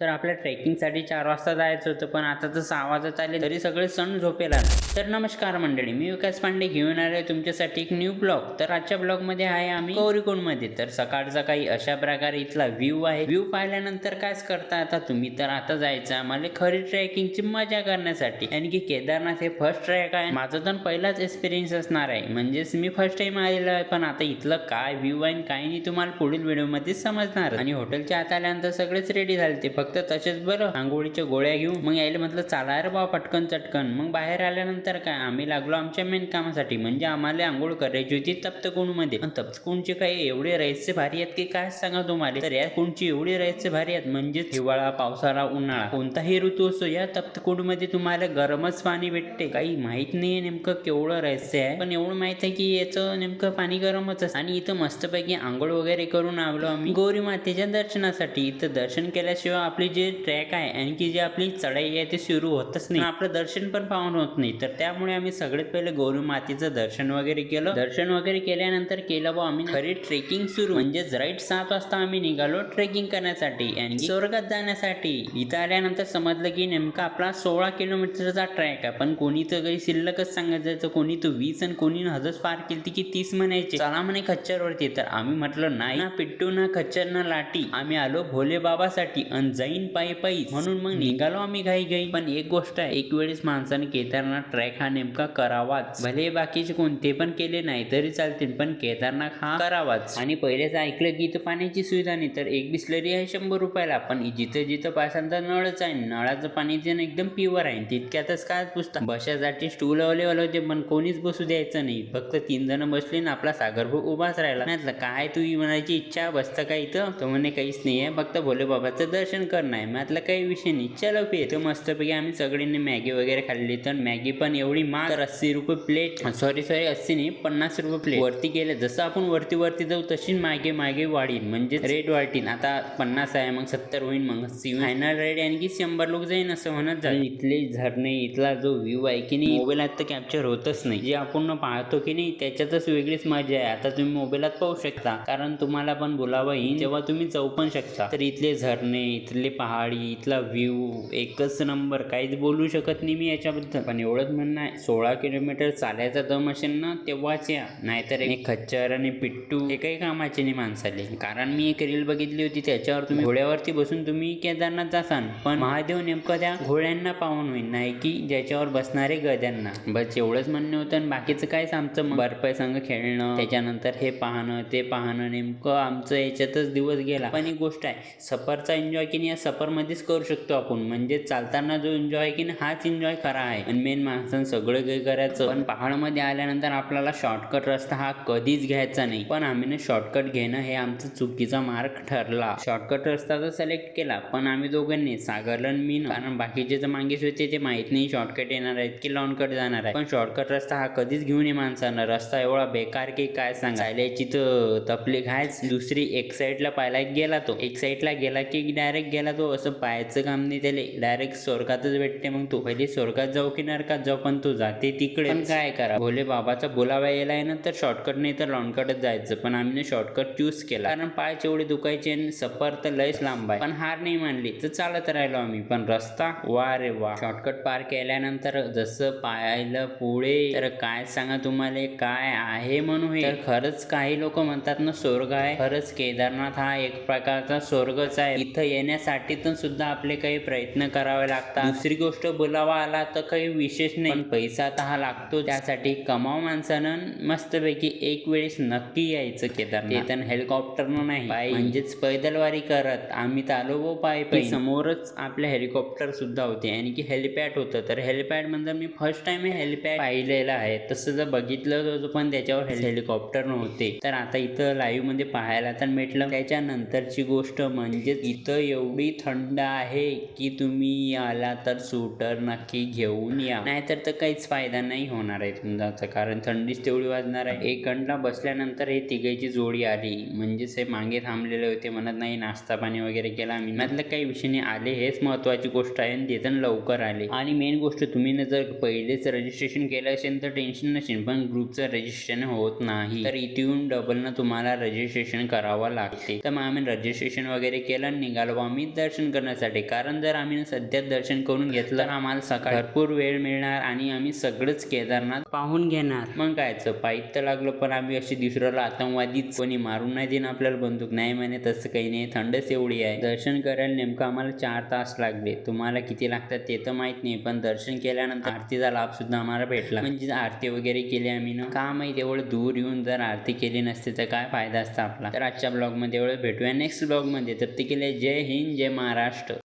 तर आपल्या ट्रेकिंगसाठी चार वाजता जायचं होतं पण आता तर सहा वाजत आले तरी सगळे सण झोपेला तर नमस्कार मंडळी मी विकास पांडे घेऊन आलोय तुमच्यासाठी एक न्यू ब्लॉग तर आजच्या ब्लॉगमध्ये आहे आम्ही गौरीकुंडमध्ये तर सकाळचा काही अशा प्रकारे इथला व्ह्यू आहे. व्ह्यू पाहिल्यानंतर कायच करता आता तुम्ही? तर आता जायचं आम्हाला खरी ट्रेकिंगची मजा करण्यासाठी. आणि की केदारनाथ हे फर्स्ट ट्रॅक आहे. माझा तर पहिलाच एक्सपिरियन्स असणार आहे. म्हणजेच मी फर्स्ट टाइम आलेलो आहे पण आता इथलं काय व्ह्यू आहे आणि काय नाही तुम्हाला पुढील व्हिडिओमध्ये समजणार. आणि हॉटेलच्या आत आल्यानंतर सगळेच रेडी झाले ते फक्त फक्त तसेच बरं. आंघोळीच्या गोळ्या घेऊ मग यायला म्हटलं चाला रे बा पटकन चटकन. मग बाहेर आल्यानंतर काय आम्ही लागलो आमच्या मेन कामासाठी. म्हणजे आम्हाला आंघोळ करायची होती तप्तकुंडमध्ये आणि तप्तकुंडचे काही एवढे रहस्य भारी आहेत की काय सांगा तुम्हाला? तर या कुंडची एवढी रहस्य भारी आहेत? म्हणजेच हिवाळा पावसाळा उन्हाळा. कोणताही ऋतू असो या तप्तकुंडमध्ये तुम्हाला गरमच पाणी भेटते. काही माहीत नाहीये नेमकं केवढं रहस्य आहे. पण एवढं माहीत आहे की याचं नेमकं पाणी गरमच असतं. आणि इथं मस्तपैकी आंघोळ वगैरे करून आलो आम्ही. गौरी मातेच्या दर्शनासाठी. इथं दर्शन केल्याशिवाय आपली जे ट्रॅक आहे आणखी जी आपली चढाई आहे ती सुरू होतच नाही. आपलं दर्शन पण पाहून होत नाही. तर त्यामुळे आम्ही सगळ्यात पहिले गौरी मातेचं दर्शन वगैरे केलं. दर्शन वगैरे केल्यानंतर केलं बा आम्ही. खरी ट्रेकिंग सुरू. म्हणजेच राईट सात वाजता आम्ही निघालो ट्रेकिंग करण्यासाठी. आणि स्वर्गात जाण्यासाठी. इथं आल्यानंतर समजलं की नेमका आपला सोळा किलोमीटरचा ट्रॅक आहे. पण कोणी तर काही शिल्लकच सांगायचं कोणी तर वीस आणि कोणी हजच पार केली की तीस म्हणायचे. चला म्हणे खच्चरवरती. तर आम्ही म्हटलं नाही ना पिट्टू ना खच्चर ना लाटी आम्ही आलो भोले बाबासाठी आणि जाईन पायी पायी. म्हणून मग निघालो आम्ही घाई घाई. पण एक गोष्ट आहे एक वेळेस माणसाने केदारनाथ ट्रॅक हा नेमका करावाच. भले बाकीचे कोणते पण केले नाही तरी चालतील पण केदारनाथ हा करावाच. आणि पहिलेच ऐकलं की इथं पाण्याची सुविधा नाही तर एक बिस्लरी आहे शंभर रुपयाला. पण जिथं जिथं पासाल तर नळच आहे नळाचं पाणी जे एकदम प्युअर आहे. तितक्यातच काय पुसता. बशासाठी स्टूल अवेलेबल होते पण कोणीच बसू द्यायचं नाही. फक्त तीन जण बसले ना आपला सागर उभाच राहिला. काय तू म्हणायची इच्छा बसतं का इथं? तो म्हणे काहीच नाही आहे फक्त भोले बाबाचं दर्शन करणार आहे. म्हटलं काही विषय नाही. चलो पे तो मस्तपैकी आम्ही सगळ्यांनी मॅगी वगैरे खाल्ली. तर मॅगी पण एवढी महाग तर अस्सी रुपये प्लेट सॉरी सॉरी अस्सी नाही पन्नास रुपये प्लेट वरती गेले जसं आपण वरती वरती जाऊ तशी मागे मागे वाढीन. म्हणजे रेट वाढतील आता पन्नास आहे मग सत्तर होईल मग अस्सी फायनल रेट आणखी शंभर लोक जाईन असं म्हणत जाईल इथले झरणे इथला जो व्ह्यू आहे की नाही मोबाईलात तर कॅप्चर होतच नाही. जे आपण पाहतो की नाही त्याच्यातच वेगळीच मजा आहे. आता तुम्ही मोबाईलात पाहू शकता. कारण तुम्हाला पण बोलावं येईल तेव्हा तुम्ही जाऊ पण शकता. तर इथले झरणे इथले पहाडी इथला व्ह्यू एकच नंबर काहीच बोलू शकत नाही मी याच्याबद्दल. पण एवढंच म्हणणं आहे सोळा किलोमीटर चालायचा दम असेल ना तेव्हाच या. नाहीतर एक खच्चर आणि पिट्टू हे काही कामाचे नाही माणसाले. कारण मी एक रील बघितली होती त्याच्यावर तुम्ही घोड्यावरती बसून तुम्ही केदारनाथ जासान. पण महादेव नेमकं त्या घोड्यांना पाहून होईल नाही की ज्याच्यावर बसणारे गद्यांना. बस एवढंच म्हणणं होतं आणि बाकीचं कायच आमचं मग संघ खेळणं त्याच्यानंतर हे पाहणं ते पाहणं नेमकं आमचं याच्यातच दिवस गेला. पण एक गोष्ट आहे सफरचा एन्जॉय की नाही या सफरमध्येच करू शकतो आपण. म्हणजे चालताना जो एन्जॉय आहे की ना हाच एन्जॉय खरा आहे. आणि मेन माणसानं सगळं काही करायचं पण पहाडमध्ये आल्यानंतर आपल्याला शॉर्टकट रस्ता हा कधीच घ्यायचा नाही. पण आम्ही ना शॉर्टकट घेणं हे आमचं चुकीचा मार्ग ठरला. शॉर्टकट रस्ता तर सिलेक्ट केला पण आम्ही दोघांनी सागरला आणि मी कारण बाकीचे जे मागेच होते ते माहीत नाही शॉर्टकट येणार आहेत की लॉनकट जाणार आहे पण शॉर्टकट रस्ता हा कधीच घेऊन ये माणसानं. रस्ता एवढा बेकार की काय सांगायची? तर तपली घायच. दुसरी एक साईडला पाहायला गेला तो. एक साईडला गेला की डायरेक्ट गेला तो असं पाहायचं काम नाही त्याला. डायरेक्ट स्वर्गातच भेटते. मग तो पहिले स्वर्गात जाऊ की नरकात जाऊ? पण तो जाते तिकडे. पण काय करा? भोले बाबाचा बोलावा यायला ना तर शॉर्टकट नाही तर लॉनकटच जायचं. पण आम्ही शॉर्टकट चूज केला. कारण पायच एवढे दुखायचे आणि सफर तर लयच लांब आहे. पण हार नाही मानली. तर चालत राहिलो आम्ही. पण रस्ता? वा रे वा. शॉर्टकट पार केल्यानंतर जसं पाहायला पुढे तर काय सांगा तुम्हाला? काय आहे म्हणून हे? तर खरंच काही लोक म्हणतात ना स्वर्ग आहे. खरंच केदारनाथ हा एक प्रकारचा स्वर्गच आहे. इथं येण्यासाठी तर सुद्धा आपले काही प्रयत्न करावे लागतात. दुसरी गोष्ट बोलावा आला तर काही विशेष नाही. पैसा तर हा लागतो. त्यासाठी कमाव माणसानं मस्तपैकी एक वेळेस नक्की यायचं केदारनाथ. तर हेलिकॉप्टरनं नाही. पायी म्हणजेच पैदलवारी करत. आम्ही तर आलो गो पायी पायी समोरच आपल्या हेलिकॉप्टर सुद्धा होते. आणि की हेलिपॅड होतं. तर हेलिपॅड म्हणजे मी फर्स्ट टाइम हे हेलिपॅड पाहिलेलं आहे. तसं जर बघितलं होतं पण त्याच्यावर हेलिकॉप्टर नव्हते तर आता इथं लाईव्हमध्ये पाहायला तर भेटलं. त्याच्यानंतरची गोष्ट म्हणजे इथं एवढी थंड आहे की तुम्ही आला तर स्वेटर नक्की घेऊन या. नाहीतर तर काहीच फायदा नाही होणार आहे तुमचा कारण थंडीच तेवढी वाजणार आहे. एक घंटा बसल्यानंतर हे तिघायची जोडी आली. म्हणजेच हे मागे थांबलेले होते म्हणत नाही नाश्ता पाणी वगैरे केला आम्ही. म्हटलं काही विषय नाही आले हेच महत्वाची गोष्ट आहे आणि देताना लवकर आले. आणि मेन गोष्ट तुम्ही ना जर पहिलेच रजिस्ट्रेशन केलं असेल तर टेन्शन नसेल पण ग्रुपचं रजिस्ट्रेशन होत नाही. तर इथे येऊन डबल ना तुम्हाला रजिस्ट्रेशन करावं लागते. तर मग आम्ही रजिस्ट्रेशन वगैरे केलं आणि निघालो. आम्ही दर्शन करण्यासाठी. कारण जर आम्ही सध्या दर्शन करून घेतलं तर आम्हाला सकाळ भरपूर वेळ मिळणार आणि आम्ही सगळंच केदारनाथ पाहून घेणार. मग कायचं पायीत तर लागलो पण आम्ही अशी दुसऱ्याला आतंकवादीच कोणी मारून नाही देईन आपल्याला बंदूक. नाही म्हणे तसं काही नाही थंडच एवढी आहे. दर्शन करायला नेमकं आम्हाला चार तास लागले. तुम्हाला किती लागतात ते तर माहीत नाही पण दर्शन केल्यानंतर आरतीचा लाभ सुद्धा आम्हाला भेटला. म्हणजे आरती वगैरे केली आम्ही ना. का माहिती एवढं दूर येऊन जर आरती केली नसते तर काय फायदा असता आपला. तर आजच्या ब्लॉगमध्ये एवढं भेटूया. नेक्स्ट ब्लॉगमध्ये तर ते केले जय हिंद. जय महाराष्ट्र.